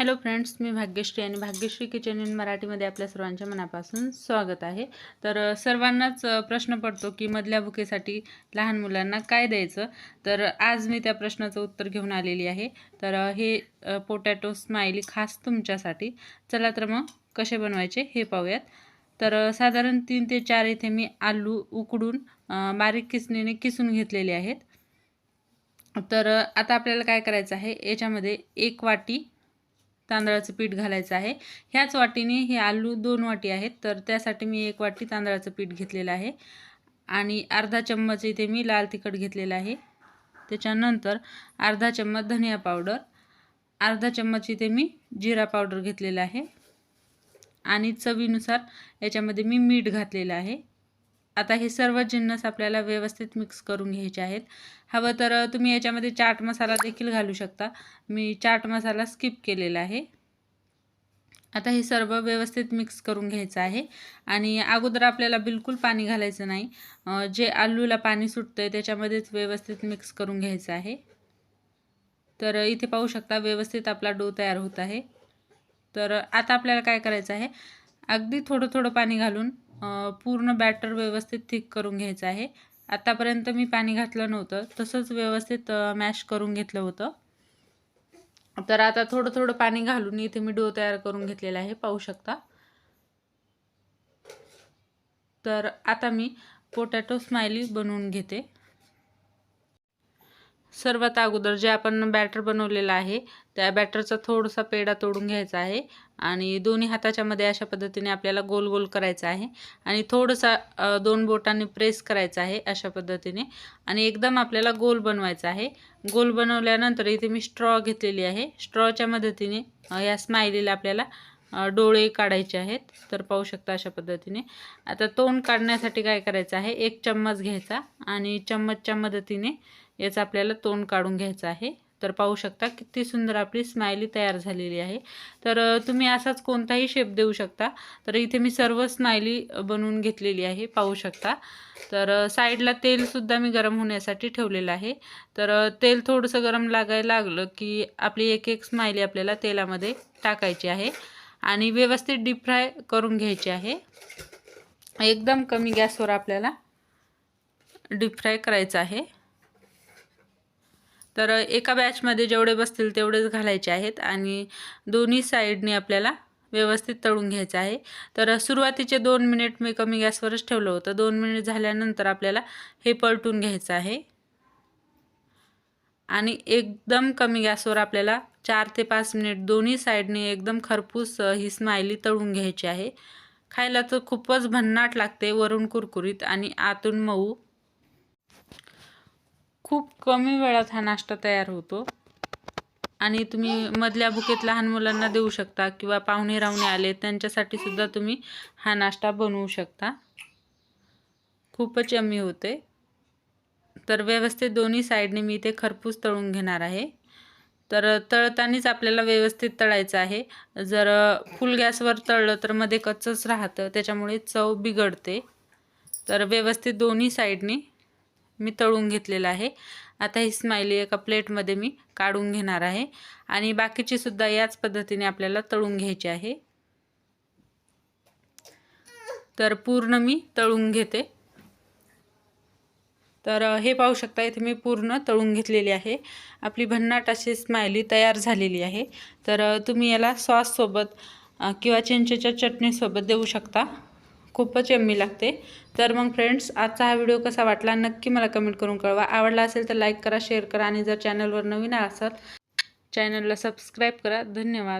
Hello friends मी भाग्यश्री आणि Bhagyashree kitchen in मराठीमध्ये आपल्या सर्वांच्या मनापासून स्वागत आहे. तर सर्वांनाच प्रश्न पडतो की मधल्या भुकेसाठी लहान मुलांना काय द्यायचं? तर आज मी त्या प्रश्नाचं उत्तर घेऊन आलेली आहे. तर हे पोटॅटो स्माइली खास तुमच्यासाठी. चला तर मग कसे बनवायचे हे पाहूयात. तर साधारण तीन ते चार इथे मी आलू उकडून बारीक किसणीने किसून घेतलेले आहेत. तर आता आपल्याला काय करायचं आहे? याच्यामध्ये एक वाटी तांदळाचं पीठ घालायचं आहे. ह्याच वाटीने हे आलू दोन वाटी आहेत तर त्यासाठी मी एक वाटी तांदळाचं पीठ घेतलेलं आहे. आणि अर्धा चम्मच इथे मी लाल तिखट घेतलेलं आहे. त्याच्यानंतर अर्धा चम्मच धनिया पावडर अर्धा चम्मच इथे मी जिरा पावडर घेतलेला आहे. आणि चवीनुसार याच्यामध्ये मी मीठ घातलेलं आहे. आता हे सर्व जिन्नस आपल्याला व्यवस्थित मिक्स करून घ्यायचे आहेत. हवं तर तुम्ही याच्यामध्ये चाट मसाला देखील घालू शकता. मी चाट मसाला स्किप केलेला आहे. आता हे सर्व व्यवस्थित मिक्स करून घ्यायचं आहे. आणि अगोदर आपल्याला बिलकुल पाणी घालायचं नाही. जे आलूला पाणी सुटतं आहे त्याच्यामध्येच व्यवस्थित मिक्स करून घ्यायचं आहे. तर इथे पाहू शकता व्यवस्थित आपला डो तयार होत आहे. तर आता आपल्याला काय करायचं आहे? अगदी थोडं थोडं पाणी घालून पूर्ण बॅटर व्यवस्थित थिक करून घ्यायचं आहे. आतापर्यंत मी पाणी घातलं नव्हतं. तसंच व्यवस्थित मॅश करून घेतलं होतं. तर आता थोडं थोडं पाणी घालून इथे मी डो तयार करून घेतलेला आहे. पाहू शकता. तर आता मी पोटॅटो स्मायली बनवून घेते. सर्वात अगोदर जे आपण बॅटर बनवलेलं आहे त्या बॅटरचा थोडासा पेढा तोडून घ्यायचा आहे आणि दोन्ही हाताच्या मध्ये अशा पद्धतीने आपल्याला गोल गोल करायचं आहे आणि थोडंसा दोन बोटांनी प्रेस करायचं आहे अशा पद्धतीने आणि एकदम आपल्याला गोल बनवायचं आहे. गोल बनवल्यानंतर इथे मी स्ट्रॉ घेतलेली आहे. स्ट्रॉच्या मदतीने या स्मायलीला आपल्याला डोळे काढायचे आहेत तर पाहू शकता अशा पद्धतीने. आता तोंड काढण्यासाठी काय करायचं आहे एक चम्मच घ्यायचा आणि चम्मचच्या मदतीने याचं आपल्याला तोंड काढून घ्यायचं आहे. तर पाहू शकता किती सुंदर आपली स्माइली तयार झालेली आहे. तर तुम्ही असाच कोणताही शेप देऊ शकता. तर इथे मी सर्व स्माइली बनवून घेतलेली आहे पाहू शकता. तर साईडला तेलसुद्धा मी गरम होण्यासाठी ठेवलेलं आहे. तर तेल थोडंसं गरम लागायला लागलं की आपली एक एक स्माइली आपल्याला तेलामध्ये टाकायची आहे. आणि व्यवस्थित डीप फ्राय करून घ्यायची आहे. एकदम कमी गॅसवर आपल्याला डीप फ्राय करायचं आहे. तर एका बॅचमध्ये जेवढे बसतील तेवढेच घालायचे आहेत आणि दोन्ही साईडने आपल्याला व्यवस्थित तळून घ्यायचं आहे. तर सुरुवातीचे दोन मिनिट मी कमी गॅसवरच ठेवलं होतं. दोन मिनिट झाल्यानंतर आपल्याला हे पलटून घ्यायचं आहे. आणि एकदम कमी गॅसवर आपल्याला चार ते पाच मिनिट दोन्ही साईडने एकदम खरपूस ही स्मायली तळून घ्यायची आहे. खायला तर खूपच भन्नाट लागते वरून कुरकुरीत आणि आतून मऊ. खूप कमी वेळात हा नाश्ता तयार होतो. आणि तुम्ही मधल्या बुकेत लहान मुलांना देऊ शकता किंवा पाहुणे राहुणे आले त्यांच्यासाठी सुद्धा तुम्ही हा नाश्ता बनवू शकता. खूपच यम्मी होते. तर व्यवस्थित दोन्ही साईडने मी इथे खरपूस तळून घेणार आहे. तर तळतानीच आपल्याला व्यवस्थित तळायचं आहे. जर फुल गॅसवर तळलं तर मध्ये कच्चंच राहतं त्याच्यामुळे चव बिघडते. तर व्यवस्थित दोन्ही साईडने मी तळून घेतलेलं आहे. आता ही स्माइली एका प्लेटमध्ये मी काढून घेणार आहे. आणि बाकीची सुद्धा याच पद्धतीने आपल्याला तळून घ्यायची आहे. तर पूर्ण मी तळून घेते. तर हे पाहू शकता इथे मी पूर्ण तळून घेतलेली आहे. आपली भन्नाट अशी स्मायली तयार झालेली आहे. तर तुम्ही याला सॉससोबत किंवा चिंचेच्या चटणीसोबत देऊ शकता. खूपच यम्मी लागते. तर मग फ्रेंड्स आजचा हा व्हिडिओ कसा वाटला नक्की मला कमेंट करून कळवा. आवडला असेल तर लाईक करा शेअर करा आणि जर चॅनलवर नवीन असाल चॅनलला सबस्क्राईब करा. धन्यवाद.